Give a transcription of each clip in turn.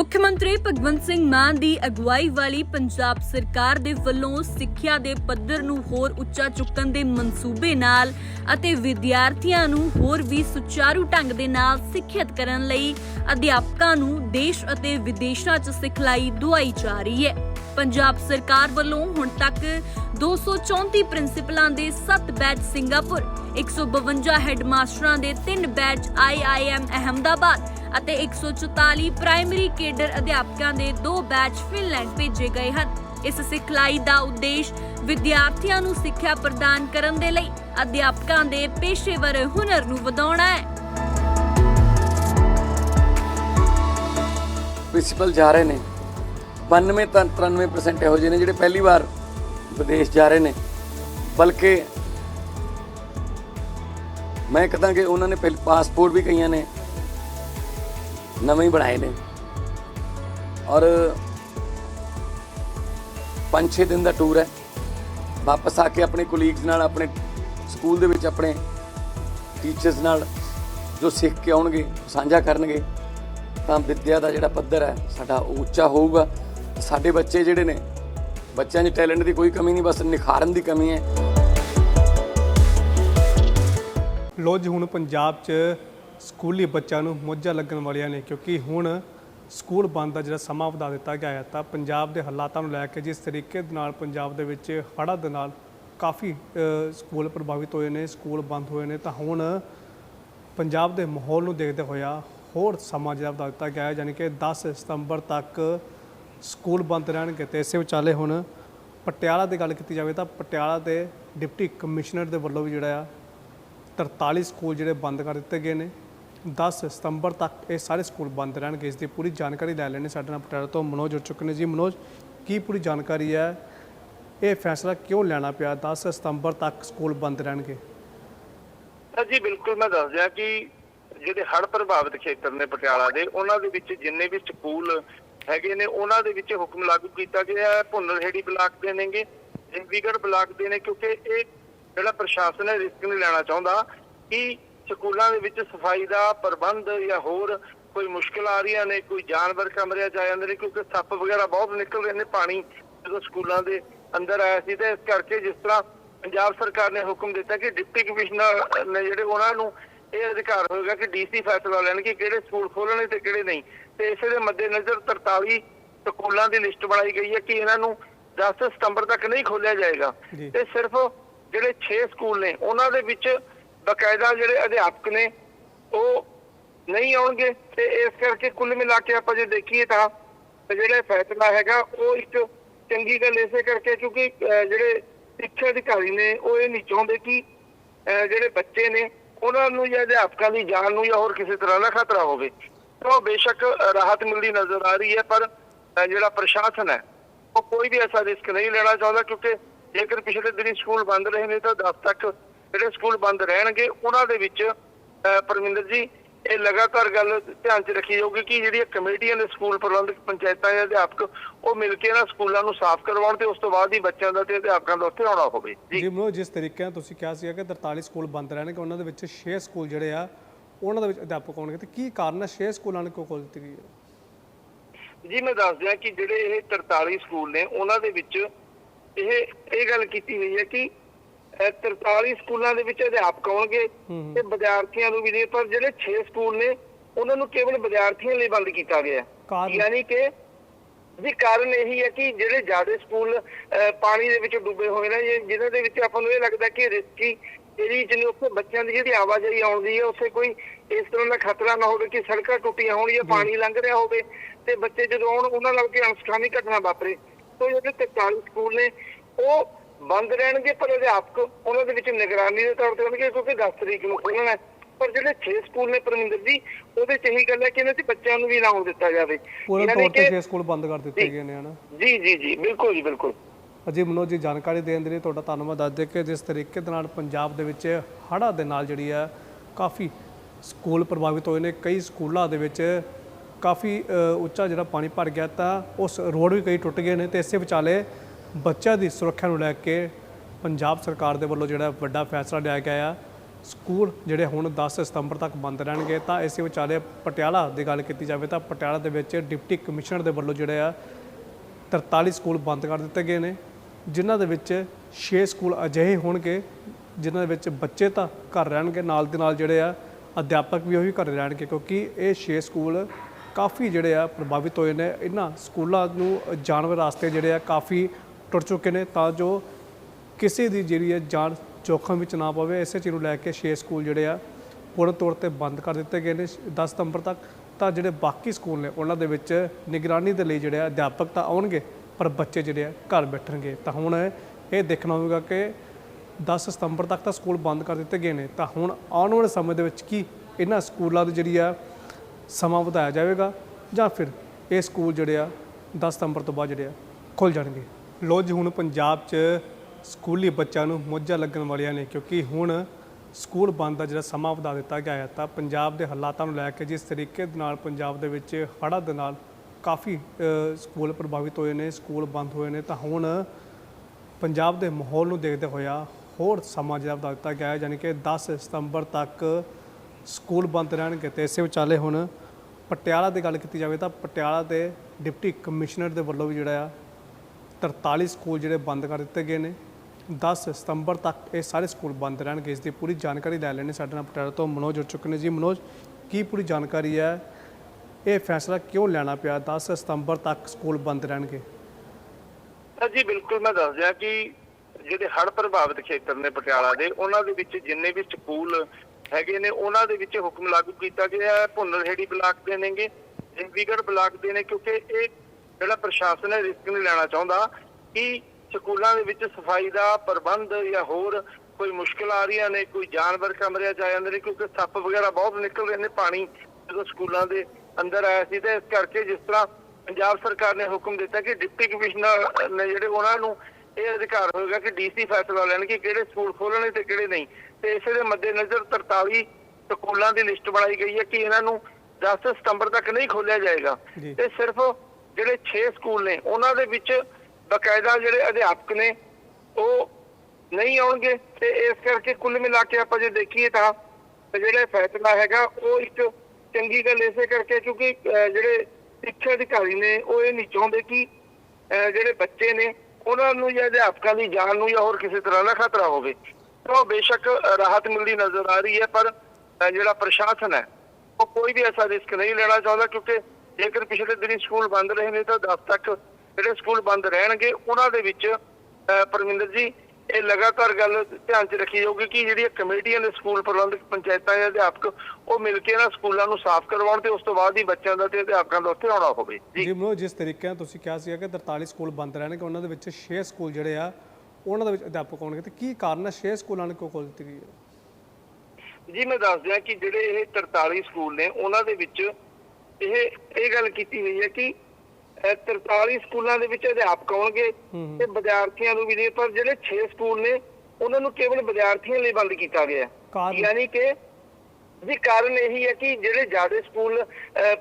ਮੁੱਖ ਮੰਤਰੀ ਭਗਵੰਤ ਸਿੰਘ ਮਾਨ ਦੀ ਅਗਵਾਈ ਵਾਲੀ ਪੰਜਾਬ ਸਰਕਾਰ ਦੇ ਵੱਲੋਂ ਸਿੱਖਿਆ ਦੇ ਪੱਧਰ ਨੂੰ ਹੋਰ ਉੱਚਾ ਚੁੱਕਣ ਦੇ ਮਨਸੂਬੇ ਨਾਲ ਅਤੇ ਵਿਦਿਆਰਥੀਆਂ ਨੂੰ ਹੋਰ ਵੀ ਸੁਚਾਰੂ ਢੰਗ ਦੇ ਨਾਲ ਸਿੱਖਿਅਤ ਕਰਨ ਲਈ ਅਧਿਆਪਕਾਂ ਨੂੰ ਦੇਸ਼ ਅਤੇ ਵਿਦੇਸ਼ਾਂ 'ਚ ਸਿਖਲਾਈ ਦਵਾਈ ਜਾ ਰਹੀ ਹੈ। ਪੰਜਾਬ ਸਰਕਾਰ ਵੱਲੋਂ ਹੁਣ ਤੱਕ 234 ਪ੍ਰਿੰਸੀਪਲਾਂ ਦੇ 7 ਬੈਚ ਸਿੰਗਾਪੁਰ 152 ਹੈੱਡਮਾਸਟਰਾਂ ਦੇ 3 ਬੈਚ ਆਈਆਈਐਮ ਅਹਮਦਾਬਾਦ ਅਤੇ 144 ਪ੍ਰਾਇਮਰੀ ਕੇਡਰ ਅਧਿਆਪਕਾਂ ਦੇ 2 ਬੈਚ ਫਿਨਲੈਂਡ ਭੇਜੇ ਗਏ ਹਨ। ਇਸ ਸਿਖਲਾਈ ਦਾ ਉਦੇਸ਼ ਵਿਦਿਆਰਥੀਆਂ ਨੂੰ ਸਿੱਖਿਆ ਪ੍ਰਦਾਨ ਕਰਨ ਦੇ ਲਈ ਅਧਿਆਪਕਾਂ ਦੇ ਪੇਸ਼ੇਵਰ ਹੁਨਰ ਨੂੰ ਵਧਾਉਣਾ ਹੈ। ਪ੍ਰਿੰਸੀਪਲ ਜਾ ਰਹੇ ਨੇ। 92 ਤਾਂ 93% ਇਹੋ ਜਿਹੇ ਨੇ ਜਿਹੜੇ ਪਹਿਲੀ ਵਾਰ ਵਿਦੇਸ਼ ਜਾ ਰਹੇ ਨੇ। ਬਲਕਿ ਮੈਂ ਕਹਦਾ ਕਿ ਉਹਨਾਂ ਨੇ ਪਹਿਲ ਪਾਸਪੋਰਟ ਵੀ ਕਈਆਂ ਨੇ ਨਵੇਂ ਹੀ ਬਣਾਏ ਨੇ। ਔਰ 5-6 ਦਿਨ ਦਾ ਟੂਰ ਹੈ। ਵਾਪਸ ਆ ਕੇ ਆਪਣੇ ਕੋਲੀਗਸ ਨਾਲ, ਆਪਣੇ ਸਕੂਲ ਦੇ ਵਿੱਚ ਆਪਣੇ ਟੀਚਰਸ ਨਾਲ ਜੋ ਸਿੱਖ ਕੇ ਆਉਣਗੇ, ਸਾਂਝਾ ਕਰਨਗੇ, ਤਾਂ ਵਿੱਦਿਆ ਦਾ ਜਿਹੜਾ ਪੱਧਰ ਹੈ, ਸਾਡਾ ਉਹ ਉੱਚਾ ਹੋਊਗਾ। ਸਾਡੇ ਬੱਚੇ ਜਿਹੜੇ ਨੇ, ਬੱਚਿਆਂ 'ਚ ਟੈਲੈਂਟ ਦੀ ਕੋਈ ਕਮੀ ਨਹੀਂ, ਬਸ ਨਿਖਾਰਨ ਦੀ ਕਮੀ ਹੈ। ਲੋ ਜੀ, ਹੁਣ ਪੰਜਾਬ 'ਚ ਸਕੂਲੀ ਬੱਚਿਆਂ ਨੂੰ ਮੋਝਾਂ ਲੱਗਣ ਵਾਲੀਆਂ ਨੇ, ਕਿਉਂਕਿ ਹੁਣ ਸਕੂਲ ਬੰਦ ਦਾ ਜਿਹੜਾ ਸਮਾਂ ਵਧਾ ਦਿੱਤਾ ਗਿਆ ਹੈ, ਤਾਂ ਪੰਜਾਬ ਦੇ ਹਾਲਾਤਾਂ ਨੂੰ ਲੈ ਕੇ ਜਿਸ ਤਰੀਕੇ ਦੇ ਨਾਲ ਪੰਜਾਬ ਦੇ ਵਿੱਚ ਹੜ੍ਹਾਂ ਦੇ ਨਾਲ ਕਾਫੀ ਸਕੂਲ ਪ੍ਰਭਾਵਿਤ ਹੋਏ ਨੇ, ਸਕੂਲ ਬੰਦ ਹੋਏ ਨੇ, ਤਾਂ ਹੁਣ ਪੰਜਾਬ ਦੇ ਮਾਹੌਲ ਨੂੰ ਦੇਖਦੇ ਹੋਇਆ ਹੋਰ ਸਮਾਂ ਜਿਹੜਾ ਵਧਾ ਦਿੱਤਾ ਗਿਆ ਹੈ, ਯਾਨੀ ਕਿ 10 ਸਤੰਬਰ ਤੱਕ ਸਕੂਲ ਬੰਦ ਰਹਿਣਗੇ ਤੇ ਇਸੇ ਵਿਚਾਲੇ ਹੁਣ ਪਟਿਆਲਾ ਦੀ ਗੱਲ ਕੀਤੀ ਜਾਵੇ ਤਾਂ ਪਟਿਆਲਾ ਦੇ ਡਿਪਟੀ ਕਮਿਸ਼ਨਰ ਦੇ ਵੱਲੋਂ ਵੀ ਜਿਹੜਾ ਆ 43 ਸਕੂਲ ਜਿਹੜੇ ਬੰਦ ਕਰ ਦਿੱਤੇ ਗਏ ਨੇ। 10 ਸਤੰਬਰ ਤੱਕ ਇਹ ਸਾਰੇ ਸਕੂਲ ਬੰਦ ਰਹਿਣਗੇ। ਇਸ ਦੀ ਪੂਰੀ ਜਾਣਕਾਰੀ ਲੈ ਲੈਣੇ ਸਾਡੇ ਨਾਲ ਪਟਿਆਲਾ ਤੋਂ ਮਨੋਜ ਜੁੜ ਚੁੱਕੇ ਨੇ ਜੀ। ਮਨੋਜ, ਕੀ ਪੂਰੀ ਜਾਣਕਾਰੀ ਹੈ? ਇਹ ਫੈਸਲਾ ਕਿਉਂ ਲੈਣਾ ਪਿਆ? 10 ਸਤੰਬਰ ਤੱਕ ਸਕੂਲ ਬੰਦ ਰਹਿਣਗੇ। ਸਰ ਜੀ ਬਿਲਕੁਲ ਮੈਂ ਦੱਸ ਦਿਆਂ ਕਿ ਜਿਹੜੇ ਹੜ੍ਹ ਪ੍ਰਭਾਵਿਤ ਖੇਤਰ ਨੇ ਪਟਿਆਲਾ ਦੇ, ਉਹਨਾਂ ਦੇ ਵਿੱਚ ਜਿੰਨੇ ਵੀ ਸਕੂਲ ਹੈਗੇ ਨੇ, ਉਹਨਾਂ ਦੇ ਵਿੱਚ ਹੁਕਮ ਲਾਗੂ ਕੀਤਾ ਗਿਆ ਹੈ ਭੁੰਨਰਹੇੜੀ ਬਲਾਕ ਦੇ ਨੇਗੇ, ਚੰਡੀਗੜ੍ਹ ਬਲਾਕ ਦੇ ਨੇ, ਕਿਉਂਕਿ ਇਹ ਜਿਹੜਾ ਪ੍ਰਸ਼ਾਸਨ ਹੈ ਰਿਸਕ ਨਹੀਂ ਲੈਣਾ ਚਾਹੁੰਦਾ ਕਿ ਸਕੂਲਾਂ ਦੇ ਵਿੱਚ ਸਫ਼ਾਈ ਦਾ ਪ੍ਰਬੰਧ ਜਾਂ ਹੋਰ ਕੋਈ ਮੁਸ਼ਕਲ ਆ ਰਹੀਆਂ ਨੇ, ਕੋਈ ਜਾਨਵਰ ਕਮਰਿਆਂ ਚ ਆ ਜਾਂਦੇ ਨੇ, ਕਿਉਂਕਿ ਸੱਪ ਵਗੈਰਾ ਬਹੁਤ ਨਿਕਲ ਰਹੇ ਨੇ ਪਾਣੀ ਜਦੋਂ ਸਕੂਲਾਂ ਦੇ ਅੰਦਰ ਆਇਆ ਸੀ, ਤੇ ਇਸ ਕਰਕੇ ਜਿਸ ਤਰ੍ਹਾਂ ਪੰਜਾਬ ਸਰਕਾਰ ਨੇ ਹੁਕਮ ਦਿੱਤਾ ਕਿ ਡਿਪਟੀ ਕਮਿਸ਼ਨਰ ਨੇ ਜਿਹੜੇ ਉਹਨਾਂ ਨੂੰ ਇਹ ਅਧਿਕਾਰ ਹੋਏਗਾ ਕਿ ਡੀਸੀ ਫੈਸਲਾ ਲੈਣ ਕਿ ਕਿਹੜੇ ਸਕੂਲ ਖੋਲਣੇ ਤੇ ਕਿਹੜੇ ਨਹੀਂ। ਤੇ ਇਸੇ ਦੇ ਮੱਦੇਨਜ਼ਰ 43 ਸਕੂਲਾਂ ਦੀ ਲਿਸਟ ਬਣਾਈ ਗਈ ਹੈ ਕਿ ਇਹਨਾਂ ਨੂੰ 10 ਸਤੰਬਰ ਤੱਕ ਨਹੀਂ ਖੋਲਿਆ ਜਾਏਗਾ। ਤੇ ਸਿਰਫ ਜਿਹੜੇ 6 ਸਕੂਲ ਨੇ ਉਹਨਾਂ ਦੇ ਵਿੱਚ ਬਕਾਇਦਾ ਜਿਹੜੇ ਅਧਿਆਪਕ ਨੇ ਉਹ ਨਹੀਂ ਆਉਣਗੇ। ਤੇ ਇਸ ਕਰਕੇ ਕੁੱਲ ਮਿਲਾ ਕੇ ਆਪਾਂ ਜੇ ਦੇਖੀਏ ਤਾਂ ਜਿਹੜਾ ਫੈਸਲਾ ਹੈਗਾ ਉਹ ਇੱਕ ਚੰਗੀ ਗੱਲ ਇਸੇ ਕਰਕੇ ਕਿਉਂਕਿ ਜਿਹੜੇ ਸਿੱਖਿਆ ਅਧਿਕਾਰੀ ਨੇ ਉਹ ਇਹ ਨਹੀਂ ਚਾਹੁੰਦੇ ਕਿ ਜਿਹੜੇ ਬੱਚੇ ਨੇ ਉਹਨਾਂ ਨੂੰ ਜਾਂ ਅਧਿਆਪਕਾਂ ਦੀ ਜਾਨ ਨੂੰ ਜਾਂ ਹੋਰ ਕਿਸੇ ਤਰ੍ਹਾਂ ਦਾ ਖਤਰਾ ਹੋਵੇ। ਤਾਂ ਉਹ ਬੇਸ਼ੱਕ ਰਾਹਤ ਮਿਲਦੀ ਨਜ਼ਰ ਆ ਰਹੀ ਹੈ, ਪਰ ਜਿਹੜਾ ਪ੍ਰਸ਼ਾਸਨ ਹੈ, ਉਹ ਕੋਈ ਵੀ ਐਸਾ ਰਿਸਕ ਨਹੀਂ ਲੈਣਾ ਚਾਹੁੰਦਾ, ਕਿਉਂਕਿ ਜੇਕਰ ਪਿਛਲੇ ਦਿਨੀ ਸਕੂਲ ਬੰਦ ਰਹੇ ਨੇ, ਤਾਂ 10 ਤੱਕ ਜਿਹੜੇ ਸਕੂਲ ਬੰਦ ਰਹਿਣਗੇ, ਉਹਨਾਂ ਦੇ ਵਿੱਚ ਪਰਮਿੰਦਰ ਜੀ, ਇਹ ਲਗਾਤਾਰ ਗੱਲ ਧਿਆਨ 'ਚ ਰੱਖੀ ਜਾਊਗੀ ਕਿ ਜਿਹੜੀਆਂ ਕਮੇਟੀਆਂ ਨੇ ਸਕੂਲ ਪ੍ਰਬੰਧਕ ਪੰਚਾਇਤਾਂ ਜਾਂ ਅਧਿਆਪਕ, ਉਹ ਮਿਲ ਕੇ ਨਾ ਸਕੂਲਾਂ ਨੂੰ ਸਾਫ਼ ਕਰਵਾਉਣ ਤੇ ਉਸ ਤੋਂ ਬਾਅਦ ਹੀ ਬੱਚਿਆਂ ਦਾ ਤੇ ਅਧਿਆਪਕਾਂ ਦਾ ਉੱਥੇ ਆਉਣਾ ਹੋਵੇ। ਜੀ। ਜੀ, ਮਨੋਜ, ਜਿਸ ਤਰੀਕੇ ਨਾਲ ਤੁਸੀਂ ਕਿਹਾ ਸੀਗਾ ਕਿ 43 ਸਕੂਲ ਬੰਦ ਰਹਿਣਗੇ, ਉਹਨਾਂ ਦੇ ਵਿੱਚ 6 ਸਕੂਲ ਜਿਹੜੇ ਆ ਉਹਨਾਂ ਦੇ ਵਿੱਚ ਅਧਿਆਪਕ ਹੋਣਗੇ ਤੇ ਕੀ ਕਾਰਨ ਹੈ? 6 ਸਕੂਲਾਂ ਨੂੰ ਕਿਉਂ ਖੋਲ ਦਿੱਤੀ ਗਈ ਹੈ? ਜੀ ਮੈਂ ਦੱਸ ਦਿਆਂ ਕਿ ਜਿਹੜੇ ਇਹ 43 ਸਕੂਲ ਨੇ ਉਹਨਾਂ ਦੇ ਵਿੱਚ ਇਹ ਇਹ ਗੱਲ ਕੀਤੀ ਹੋਈ ਹੈ ਕਿ ਅਹ, 43 ਸਕੂਲਾਂ ਦੇ ਵਿੱਚ ਅਧਿਆਪਕ ਆਉਣਗੇ ਤੇ ਵਿਦਿਆਰਥੀਆਂ ਨੂੰ ਵੀ ਨਹੀਂ ਪਰ ਜਿਹੜੇ 6 ਸਕੂਲ ਨੇ ਉਹਨਾਂ ਨੂੰ ਕੇਵਲ ਵਿਦਿਆਰਥੀਆਂ ਲਈ ਬੰਦ ਕੀਤਾ ਗਿਆ? ਯਾਨੀ ਕਿ ਜੀ ਕਾਰਨ ਇਹੀ ਹੈ ਕਿ ਜਿਹੜੇ ਜ਼ਿਆਦਾ ਸਕੂਲ ਪਾਣੀ ਦੇ ਵਿੱਚ ਡੁੱਬੇ ਹੋਏ ਨੇ ਜਿਨ੍ਹਾਂ ਦੇ ਵਿੱਚ ਆਪਾਂ ਨੂੰ ਇਹ ਲੱਗਦਾ ਕਿ ਰਿਸਕੀ ਏਰੀਆ ਚ ਨੇ ਉੱਥੇ ਬੱਚਿਆਂ ਦੀ ਜਿਹੜੀ ਆਵਾਜਾਈ ਆਉਂਦੀ ਹੈ ਉੱਥੇ ਕੋਈ ਇਸ ਤਰ੍ਹਾਂ ਦਾ ਖਤਰਾ ਨਾ ਹੋਵੇ ਕਿ ਸੜਕਾਂ ਟੁੱਟੀਆਂ ਹੋਣ ਜਾਂ ਪਾਣੀ ਲੰਘ ਰਿਹਾ ਹੋਵੇ ਤੇ ਬੱਚੇ ਜਦੋਂ ਆਉਣ ਉਹਨਾਂ ਨਾਲ ਕੋਈ ਅਨਸਖਾਨੀ ਘਟਨਾ ਵਾਪਰੇ। ਤੋਂ ਜਿਹੜੇ 43 ਸਕੂਲ ਨੇ ਉਹ ਬੰਦ ਰਹਿਣਗੇ ਪਰ ਅਧਿਆਪਕ ਉਹਨਾਂ ਦੇ ਵਿੱਚ ਨਿਗਰਾਨੀ ਦੇ ਤੌਰ ਤੇ ਹੋਣਗੇ ਕਿਉਂਕਿ 10 ਤਰੀਕ ਨੂੰ ਖੁੱਲ੍ਹਣਾ ਹੈ। ਪਰ ਜਿਹੜੇ 6 ਸਕੂਲ ਨੇ ਪਰਮਿੰਦਰ ਜੀ ਉਹਦੇ ਚ ਇਹੀ ਗੱਲ ਹੈ ਕਿ ਇਹਨਾਂ ਚ ਬੱਚਿਆਂ ਨੂੰ ਵੀ ਇਨਾਮ ਦਿੱਤਾ ਜਾਵੇ। ਯਾਨੀ ਤੌਰ ਤੇ ਕਿ- 6 ਸਕੂਲ ਬੰਦ ਕਰ ਦਿੱਤੇ। ਗਏ ਨੇ ਹਨਾ? ਜੀ ਜੀ ਜੀ ਬਿਲਕੁਲ ਜੀ ਬਿਲਕੁਲ। ਅਜੀ ਮਨੋਜ ਜੀ, ਜਾਣਕਾਰੀ ਦੇਣ ਦੇ ਲਈ ਤੁਹਾਡਾ ਧੰਨਵਾਦ ਦੱਸਦੇ ਕਿ ਜਿਸ ਤਰੀਕੇ ਦੇ ਨਾਲ ਪੰਜਾਬ ਦੇ ਵਿੱਚ ਹੜ੍ਹਾਂ ਦੇ ਨਾਲ ਜਿਹੜੀ ਹੈ ਕਾਫੀ ਸਕੂਲ ਪ੍ਰਭਾਵਿਤ ਹੋਏ ਨੇ। ਕਈ ਸਕੂਲਾਂ ਦੇ ਵਿੱਚ ਕਾਫੀ ਉੱਚਾ ਜਿਹੜਾ ਪਾਣੀ ਭਰ ਗਿਆ ਤਾਂ ਉਸ ਰੋਡ ਵੀ ਕਈ ਟੁੱਟ ਗਏ ਨੇ ਤੇ ਇਸੇ ਵਿਚਾਲੇ ਬੱਚਿਆਂ ਦੀ ਸੁਰੱਖਿਆ ਨੂੰ ਲੈ ਕੇ ਪੰਜਾਬ ਸਰਕਾਰ ਦੇ ਵੱਲੋਂ ਜਿਹੜਾ ਵੱਡਾ ਫੈਸਲਾ ਲਿਆ ਗਿਆ ਆ। ਸਕੂਲ ਜਿਹੜੇ ਹੁਣ 10 ਸਤੰਬਰ ਤੱਕ ਬੰਦ ਰਹਿਣਗੇ ਤਾਂ ਇਸੇ ਵਿਚਾਲੇ ਪਟਿਆਲਾ ਦੀ ਗੱਲ ਕੀਤੀ ਜਾਵੇ ਤਾਂ ਪਟਿਆਲਾ ਦੇ ਵਿੱਚ ਡਿਪਟੀ ਕਮਿਸ਼ਨਰ ਦੇ ਵੱਲੋਂ ਜਿਹੜੇ ਆ 43 ਸਕੂਲ ਬੰਦ ਕਰ ਦਿੱਤੇ ਗਏ ਨੇ। ਜਿਨ੍ਹਾਂ ਦੇ ਵਿੱਚ 6 ਸਕੂਲ ਅਜਿਹੇ ਹੋਣਗੇ, ਜਿਨ੍ਹਾਂ ਦੇ ਵਿੱਚ ਬੱਚੇ ਤਾਂ ਘਰ ਰਹਿਣਗੇ, ਨਾਲ ਦੇ ਨਾਲ ਜਿਹੜੇ ਆ ਅਧਿਆਪਕ ਵੀ ਉਹੀ ਘਰ ਰਹਿਣਗੇ, ਕਿਉਂਕਿ ਇਹ 6 ਸਕੂਲ ਕਾਫੀ ਜਿਹੜੇ ਆ ਪ੍ਰਭਾਵਿਤ ਹੋਏ ਨੇ। ਇਹਨਾਂ ਸਕੂਲਾਂ ਨੂੰ ਜਾਣ ਵਾਸਤੇ ਜਿਹੜੇ ਆ ਕਾਫੀ ਟੁੱਟ ਚੁੱਕੇ ਨੇ ਤਾਂ ਜੋ ਕਿਸੇ ਦੀ ਜਿਹੜੀ ਹੈ ਜਾਨ ਜੋਖਮ ਵਿੱਚ ਨਾ ਪਵੇ। ਇਸੇ ਚੀਜ਼ ਨੂੰ ਲੈ ਕੇ 6 ਸਕੂਲ ਜਿਹੜੇ ਆ ਪੂਰਨ ਤੌਰ ਤੇ ਬੰਦ ਕਰ ਦਿੱਤੇ ਗਏ ਨੇ 10 ਸਤੰਬਰ ਤੱਕ। ਤਾਂ ਜਿਹੜੇ ਬਾਕੀ ਸਕੂਲ ਨੇ, ਉਹਨਾਂ ਦੇ ਵਿੱਚ ਨਿਗਰਾਨੀ ਦੇ ਲਈ ਜਿਹੜੇ ਆ ਅਧਿਆਪਕ ਤਾਂ ਆਉਣਗੇ। ਪਰ ਬੱਚੇ ਜਿਹੜੇ ਆ ਘਰ ਬੈਠਣਗੇ। ਤਾਂ ਹੁਣ ਇਹ ਦੇਖਣਾ ਹੋਵੇਗਾ ਕਿ 10 ਸਤੰਬਰ ਤੱਕ ਤਾਂ ਸਕੂਲ ਬੰਦ ਕਰ ਦਿੱਤੇ ਗਏ ਨੇ। ਤਾਂ ਹੁਣ ਆਉਣ ਵਾਲੇ ਸਮੇਂ ਦੇ ਵਿੱਚ ਕੀ ਇਹਨਾਂ ਸਕੂਲਾਂ ਦੀ ਜਿਹੜੀ ਆ ਸਮਾਂ ਵਧਾਇਆ ਜਾਵੇਗਾ ਜਾਂ ਫਿਰ ਇਹ ਸਕੂਲ ਜਿਹੜੇ ਆ 10 ਸਤੰਬਰ ਤੋਂ ਬਾਅਦ ਜਿਹੜੇ ਆ ਖੁੱਲ ਜਾਣਗੇ। ਲੋ ਜੀ, ਹੁਣ ਪੰਜਾਬ 'ਚ ਸਕੂਲੀ ਬੱਚਿਆਂ ਨੂੰ ਮੋਝਾਂ ਲੱਗਣ ਵਾਲੀਆਂ ਨੇ ਕਿਉਂਕਿ ਹੁਣ ਸਕੂਲ ਬੰਦ ਦਾ ਜਿਹੜਾ ਸਮਾਂ ਵਧਾ ਦਿੱਤਾ ਗਿਆ ਹੈ ਤਾਂ ਪੰਜਾਬ ਦੇ ਹਾਲਾਤਾਂ ਨੂੰ ਲੈ ਕੇ ਜਿਸ ਤਰੀਕੇ ਦੇ ਨਾਲ ਪੰਜਾਬ ਦੇ ਵਿੱਚ ਹੜ੍ਹਾਂ ਦੇ ਨਾਲ ਕਾਫੀ ਸਕੂਲ ਪ੍ਰਭਾਵਿਤ ਹੋਏ ਨੇ, ਸਕੂਲ ਬੰਦ ਹੋਏ ਨੇ, ਤਾਂ ਹੁਣ ਪੰਜਾਬ ਦੇ ਮਾਹੌਲ ਨੂੰ ਦੇਖਦੇ ਹੋਇਆ ਹੋਰ ਸਮਾਂ ਜਿਹੜਾ ਵਧਾ ਦਿੱਤਾ ਗਿਆ ਹੈ, ਯਾਨੀ ਕਿ 10 ਸਤੰਬਰ ਤੱਕ ਸਕੂਲ ਬੰਦ ਰਹਿਣਗੇ ਤੇ ਇਸੇ ਵਿਚਾਲੇ ਹੁਣ ਪਟਿਆਲਾ ਦੀ ਗੱਲ ਕੀਤੀ ਜਾਵੇ ਤਾਂ ਪਟਿਆਲਾ ਦੇ ਡਿਪਟੀ ਕਮਿਸ਼ਨਰ ਦੇ ਵੱਲੋਂ ਵੀ ਜਿਹੜਾ ਆ 43 ਸਕੂਲ ਜਿਹੜੇ ਬੰਦ ਕਰ ਦਿੱਤੇ ਗਏ ਨੇ। 10 ਸਤੰਬਰ ਤੱਕ ਇਹ ਸਾਰੇ ਸਕੂਲ ਬੰਦ ਰਹਿਣਗੇ, ਇਸ ਦੀ ਪੂਰੀ ਜਾਣਕਾਰੀ ਲੈ ਲੈਣੇ ਸਾਡੇ ਨਾਲ ਪਟਿਆਲਾ ਤੋਂ ਮਨੋਜ ਜੁੜ ਚੁੱਕੇ ਨੇ। ਜੀ ਮਨੋਜ, ਕੀ ਪੂਰੀ ਜਾਣਕਾਰੀ ਹੈ ਇਹ ਫੈਸਲਾ ਕਿਉਂ ਲੈਣਾ ਪਿਆ? 10 ਸਤੰਬਰ ਤੱਕ ਸਕੂਲ ਬੰਦ ਰਹਿਣਗੇ। ਜੀ, ਬਿਲਕੁਲ ਮੈਂ ਦੱਸ ਦਿਆਂ ਕਿ ਜਿਹੜੇ ਹੜ੍ਹ ਪ੍ਰਭਾਵਿਤ ਖੇਤਰ ਨੇ ਪਟਿਆਲਾ ਦੇ, ਉਹਨਾਂ ਦੇ ਵਿੱਚ ਜਿੰਨੇ ਵੀ ਸਕੂਲ ਹੈਗੇ ਨੇ, ਉਹਨਾਂ ਦੇ ਵਿੱਚ ਹੁਕਮ ਲਾਗੂ ਕੀਤਾ ਗਿਆ ਹੈ। ਭੁੰਨਰਹੇੜੀ ਬਲਾਕ ਦੇ ਨੇਗੇ ਚੰਡੀਗੜ੍ਹ ਬਲਾਕ ਦੇ ਨੇ ਕਿਉਂਕਿ ਇਹ ਜਿਹੜਾ ਪ੍ਰਸ਼ਾਸਨ ਹੈ, ਰਿਸਕ ਨਹੀਂ ਲੈਣਾ ਚਾਹੁੰਦਾ ਕਿ ਸਕੂਲਾਂ ਦੇ ਵਿੱਚ ਸਫ਼ਾਈ ਦਾ ਪ੍ਰਬੰਧ ਜਾਂ ਹੋਰ ਕੋਈ ਮੁਸ਼ਕਲ ਆ ਰਹੀਆਂ ਨੇ, ਕੋਈ ਜਾਨਵਰ ਕਮਰਿਆਂ ਚ ਆ ਜਾਂਦੇ ਨੇ, ਕਿਉਂਕਿ ਸੱਪ ਵਗੈਰਾ ਬਹੁਤ ਨਿਕਲ ਰਹੇ ਨੇ ਪਾਣੀ ਜਦੋਂ ਸਕੂਲਾਂ ਦੇ ਅੰਦਰ ਆਇਆ ਸੀ ਤੇ ਇਸ ਕਰਕੇ ਜਿਸ ਤਰ੍ਹਾਂ ਪੰਜਾਬ ਸਰਕਾਰ ਨੇ ਹੁਕਮ ਦਿੱਤਾ ਕਿ ਡਿਪਟੀ ਕਮਿਸ਼ਨਰ ਨੇ ਜਿਹੜੇ ਉਹਨਾਂ ਨੂੰ ਇਹ ਅਧਿਕਾਰ ਹੋਏਗਾ ਕਿ ਡੀਸੀ ਫੈਸਲਾ ਲੈਣ ਕਿ ਕਿਹੜੇ ਸਕੂਲ ਖੋਲਣੇ ਤੇ ਕਿਹੜੇ ਨਹੀਂ। ਤੇ ਇਸੇ ਦੇ ਮੱਦੇਨਜ਼ਰ 43 ਸਕੂਲਾਂ ਦੀ ਲਿਸਟ ਬਣਾਈ ਗਈ ਹੈ ਕਿ ਇਹਨਾਂ ਨੂੰ 10 ਸਤੰਬਰ ਤੱਕ ਨਹੀਂ ਖੋਲਿਆ ਜਾਏਗਾ। ਤੇ ਸਿਰਫ ਜਿਹੜੇ 6 ਸਕੂਲ ਨੇ ਉਹਨਾਂ ਦੇ ਵਿੱਚ ਬਕਾਇਦਾ ਜਿਹੜੇ ਅਧਿਆਪਕ ਨੇ ਉਹ ਨਹੀਂ ਆਉਣਗੇ। ਤੇ ਇਸ ਕਰਕੇ ਕੁੱਲ ਮਿਲਾ ਕੇ ਆਪਾਂ ਜੇ ਦੇਖੀਏ ਤਾਂ ਜਿਹੜਾ ਫੈਸਲਾ ਹੈਗਾ ਉਹ ਇੱਕ ਚੰਗੀ ਗੱਲ ਇਸੇ ਕਰਕੇ ਕਿਉਂਕਿ ਜਿਹੜੇ ਸਿੱਖਿਆ ਅਧਿਕਾਰੀ ਨੇ ਉਹ ਇਹ ਨਹੀਂ ਚਾਹੁੰਦੇ ਕਿ ਜਿਹੜੇ ਬੱਚੇ ਨੇ ਉਹਨਾਂ ਨੂੰ ਜਾਂ ਅਧਿਆਪਕਾਂ ਦੀ ਜਾਨ ਨੂੰ ਜਾਂ ਹੋਰ ਕਿਸੇ ਤਰ੍ਹਾਂ ਦਾ ਖਤਰਾ ਹੋਵੇ। ਤਾਂ ਉਹ ਬੇਸ਼ੱਕ ਰਾਹਤ ਮਿਲਦੀ ਨਜ਼ਰ ਆ ਰਹੀ ਹੈ ਪਰ ਜਿਹੜਾ ਪ੍ਰਸ਼ਾਸਨ ਹੈ ਉਹ ਕੋਈ ਵੀ ਐਸਾ ਰਿਸਕ ਨਹੀਂ ਲੈਣਾ ਚਾਹੁੰਦਾ ਕਿਉਂਕਿ ਜੇਕਰ ਪਿਛਲੇ ਦਿਨੀ ਸਕੂਲ ਬੰਦ ਰਹੇ ਨੇ ਤਾਂ 10 ਤੱਕ ਜਿਹੜੇ ਸਕੂਲ ਬੰਦ ਰਹਿਣਗੇ ਉਹਨਾਂ ਦੇ ਵਿੱਚ ਅਹ, ਪਰਮਿੰਦਰ ਜੀ ਇਹ ਲਗਾਤਾਰ ਗੱਲ ਧਿਆਨ 'ਚ ਰੱਖੀ ਜਾਊਗੀ ਕਿ ਜਿਹੜੀਆਂ ਕਮੇਟੀਆਂ ਨੇ ਸਕੂਲ ਪ੍ਰਬੰਧਕ ਪੰਚਾਇਤਾਂ ਜਾਂ ਅਧਿਆਪਕ ਉਹ ਮਿਲ ਕੇ ਨਾ ਸਕੂਲਾਂ ਨੂੰ ਸਾਫ਼ ਕਰਵਾਉਣ ਤੇ ਉਸ ਤੋਂ ਬਾਅਦ ਹੀ ਬੱਚਿਆਂ ਦਾ ਤੇ ਅਧਿਆਪਕਾਂ ਦਾ ਉੱਥੇ ਆਉਣਾ ਹੋਵੇ। ਜੀ। ਜੀ ਮਨੋਜ ਜਿਸ ਤਰੀਕੇ ਨਾਲ ਤੁਸੀਂ ਕਿਹਾ ਸੀਗਾ ਕਿ 43 ਸਕੂਲ ਬੰਦ ਰਹਿਣਗੇ ਉਹਨਾਂ ਦੇ ਵਿੱਚ 6 ਸਕੂਲ ਜਿਹੜੇ ਆ ਉਹਨਾਂ ਦੇ ਵਿੱਚ ਅਧਿਆਪਕ ਹੋਣਗੇ ਤੇ ਕੀ ਕਾਰਨ ਹੈ 6 ਸਕੂਲਾਂ ਨੂੰ ਕਿਉਂ ਖੋਲ ਦਿੱਤੀ ਗਈ ਹੈ ਜੀ ਮੈਂ ਦੱਸ ਦਿਆਂ ਕਿ ਜਿਹੜੇ ਇਹ 43 ਸਕੂਲ ਨੇ ਉਹਨਾਂ ਦੇ ਵਿੱਚ ਇਹ ਇਹ ਗੱਲ ਕੀਤੀ ਗਈ ਹੈ ਕਿ 43 ਸਕੂਲਾਂ ਦੇ ਵਿੱਚ ਅਧਿਆਪਕ ਆਉਣਗੇ। ਤੇ ਵਿਦਿਆਰਥੀਆਂ ਨੂੰ ਵੀ ਨਹੀਂ ਪਰ ਜਿਹੜੇ 6 ਸਕੂਲ ਨੇ ਉਹਨਾਂ ਨੂੰ ਕੇਵਲ ਵਿਦਿਆਰਥੀਆਂ ਲਈ ਬੰਦ ਕੀਤਾ ਗਿਆ? ਯਾਨੀ ਕਿ ਜੀ ਕਾਰਨ ਇਹੀ ਹੈ ਕਿ ਜਿਹੜੇ ਜ਼ਿਆਦਾ ਸਕੂਲ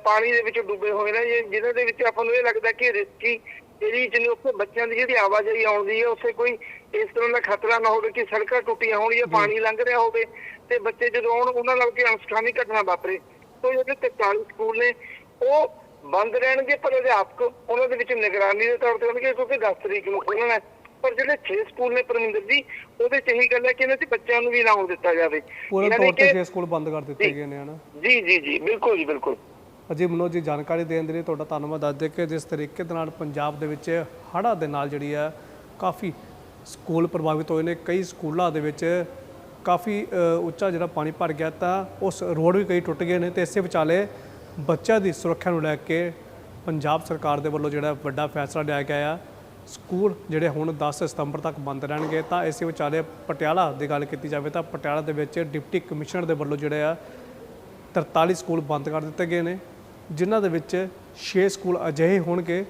ਪਾਣੀ ਦੇ ਵਿੱਚ ਡੁੱਬੇ ਹੋਏ ਨੇ ਜਿਨ੍ਹਾਂ ਦੇ ਵਿੱਚ ਆਪਾਂ ਨੂੰ ਇਹ ਲੱਗਦਾ ਕਿ ਰਿਸਕੀ ਏਰੀਆ ਚ ਨੇ ਉੱਥੇ ਬੱਚਿਆਂ ਦੀ ਜਿਹੜੀ ਆਵਾਜਾਈ ਆਉਂਦੀ ਹੈ ਉੱਥੇ ਕੋਈ ਇਸ ਤਰ੍ਹਾਂ ਦਾ ਖਤਰਾ ਨਾ ਹੋਵੇ ਕਿ ਸੜਕਾਂ ਟੁੱਟੀਆਂ ਹੋਣ ਜਾਂ ਪਾਣੀ ਲੰਘ ਰਿਹਾ ਹੋਵੇ ਤੇ ਬੱਚੇ ਜਦੋਂ ਆਉਣ ਉਹਨਾਂ ਨਾਲ ਕੋਈ ਅਨਸਖਾਨੀ ਘਟਨਾ ਵਾਪਰੇ ਤੋਂ ਜਿਹੜੇ 43 ਸਕੂਲ ਨੇ ਉਹ ਬੰਦ ਰਹਿਣਗੇ ਪਰ ਅਧਿਆਪਕ ਉਹਨਾਂ ਦੇ ਵਿੱਚ ਨਿਗਰਾਨੀ ਦੇ ਤੌਰ ਤੇ ਹੋਣਗੇ ਕਿਉਂਕਿ 10 ਤਰੀਕ ਨੂੰ ਖੋਲ੍ਹਣਾ ਹੈ। ਪਰ ਜਿਹੜੇ 6 ਸਕੂਲ ਨੇ ਪਰਮਿੰਦਰ ਜੀ ਉਹਦੇ ਚ ਇਹੀ ਗੱਲ ਹੈ ਕਿ ਇਹਨਾਂ 'ਚ ਬੱਚਿਆਂ ਨੂੰ ਵੀ ਨਾ ਆਉਣ ਦਿੱਤਾ ਜਾਵੇ। ਯਾਨੀ ਤੌਰ ਤੇ ਕਿ- 6 ਸਕੂਲ ਬੰਦ ਕਰ ਦਿੱਤੇ ਗਏ ਨੇ ਹਨਾ? ਜੀ ਜੀ ਜੀ ਬਿਲਕੁਲ ਜੀ ਬਿਲਕੁਲ। ਅਜੀ ਮਨੋਜ ਜੀ ਜਾਣਕਾਰੀ ਦੇਣ ਦੇ ਲਈ ਤੁਹਾਡਾ ਧੰਨਵਾਦ। ਦੱਸਦੇ ਕਿ ਜਿਸ ਤਰੀਕੇ ਦੇ ਨਾਲ ਪੰਜਾਬ ਦੇ ਵਿੱਚ ਹੜ੍ਹਾਂ ਦੇ ਨਾਲ ਜਿਹੜੀ ਆ ਕਾਫੀ ਸਕੂਲ ਪ੍ਰਭਾਵਿਤ ਹੋਏ ਨੇ। ਕਈ ਸਕੂਲਾਂ ਦੇ ਵਿੱਚ ਕਾਫੀ ਉੱਚਾ ਜਿਹੜਾ ਪਾਣੀ ਭਰ ਗਿਆ ਤਾਂ ਉਸ ਰੋਡ ਵੀ ਕਈ ਟੁੱਟ ਗਏ ਨੇ ਤੇ ਇਸੇ ਵਿਚਾਲੇ ਬੱਚਿਆਂ ਦੀ ਸੁਰੱਖਿਆ ਨੂੰ ਲੈ ਕੇ ਪੰਜਾਬ ਸਰਕਾਰ ਦੇ ਵੱਲੋਂ ਜਿਹੜਾ ਵੱਡਾ ਫੈਸਲਾ ਲਿਆ ਗਿਆ ਆ, ਸਕੂਲ ਜਿਹੜੇ ਹੁਣ 10 ਸਤੰਬਰ ਤੱਕ ਬੰਦ ਰਹਿਣਗੇ, ਤਾਂ ਇਸੇ ਵਿਚਾਲੇ ਪਟਿਆਲਾ ਦੀ ਗੱਲ ਕੀਤੀ ਜਾਵੇ ਤਾਂ ਪਟਿਆਲਾ ਦੇ ਵਿੱਚ ਡਿਪਟੀ ਕਮਿਸ਼ਨਰ ਦੇ ਵੱਲੋਂ ਜਿਹੜੇ ਆ 43 ਸਕੂਲ ਬੰਦ ਕਰ ਦਿੱਤੇ ਗਏ ਨੇ, ਜਿਨ੍ਹਾਂ ਦੇ ਵਿੱਚ 6 ਸਕੂਲ ਅਜਿਹੇ ਹੋਣਗੇ,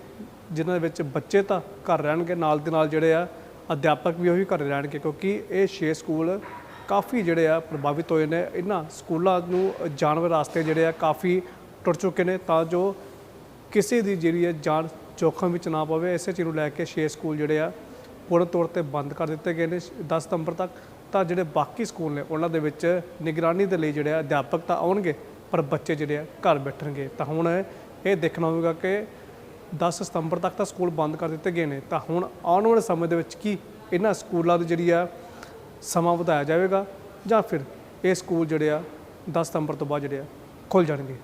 ਜਿਨ੍ਹਾਂ ਦੇ ਵਿੱਚ ਬੱਚੇ ਤਾਂ ਘਰ ਰਹਿਣਗੇ, ਨਾਲ ਦੇ ਨਾਲ ਜਿਹੜੇ ਆ ਅਧਿਆਪਕ ਵੀ ਉਹੀ ਘਰ ਰਹਿਣਗੇ, ਕਿਉਂਕਿ ਇਹ 6 ਸਕੂਲ ਕਾਫੀ ਜਿਹੜੇ ਆ ਪ੍ਰਭਾਵਿਤ ਹੋਏ ਨੇ, ਇਹਨਾਂ ਸਕੂਲਾਂ ਨੂੰ ਜਾਣ ਵਾਸਤੇ ਜਿਹੜੇ ਆ ਕਾਫੀ ਟੁੱਟ ਚੁੱਕੇ ਨੇ ਤਾਂ ਜੋ ਕਿਸੇ ਦੀ ਜਿਹੜੀ ਹੈ ਜਾਨ ਜੋਖਮ ਵਿੱਚ ਨਾ ਪਵੇ, ਇਸੇ ਚੀਜ਼ ਨੂੰ ਲੈ ਕੇ 6 ਸਕੂਲ ਜਿਹੜੇ ਆ ਪੂਰਨ ਤੌਰ ਤੇ ਬੰਦ ਕਰ ਦਿੱਤੇ ਗਏ ਨੇ 10 ਸਤੰਬਰ ਤੱਕ। ਤਾਂ ਜਿਹੜੇ ਬਾਕੀ ਸਕੂਲ ਨੇ, ਉਹਨਾਂ ਦੇ ਵਿੱਚ ਨਿਗਰਾਨੀ ਦੇ ਲਈ ਜਿਹੜੇ ਆ ਅਧਿਆਪਕ ਤਾਂ ਆਉਣਗੇ, ਪਰ ਬੱਚੇ ਜਿਹੜੇ ਆ ਘਰ ਬੈਠਣਗੇ। ਤਾਂ ਹੁਣ ਇਹ ਦੇਖਣਾ ਹੋਵੇਗਾ ਕਿ 10 ਸਤੰਬਰ ਤੱਕ ਤਾਂ ਸਕੂਲ ਬੰਦ ਕਰ ਦਿੱਤੇ ਗਏ ਨੇ। ਤਾਂ ਹੁਣ ਆਉਣ ਵਾਲੇ ਸਮੇਂ ਦੇ ਵਿੱਚ ਕੀ ਇਹਨਾਂ ਸਕੂਲਾਂ ਦੀ ਜਿਹੜੀ ਆ ਸਮਾਂ ਵਧਾਇਆ ਜਾਵੇਗਾ ਜਾਂ ਫਿਰ ਇਹ ਸਕੂਲ ਜਿਹੜੇ ਆ 10 ਸਤੰਬਰ ਤੋਂ ਬਾਅਦ ਜਿਹੜੇ ਆ ਖੁੱਲ ਜਾਣਗੇ?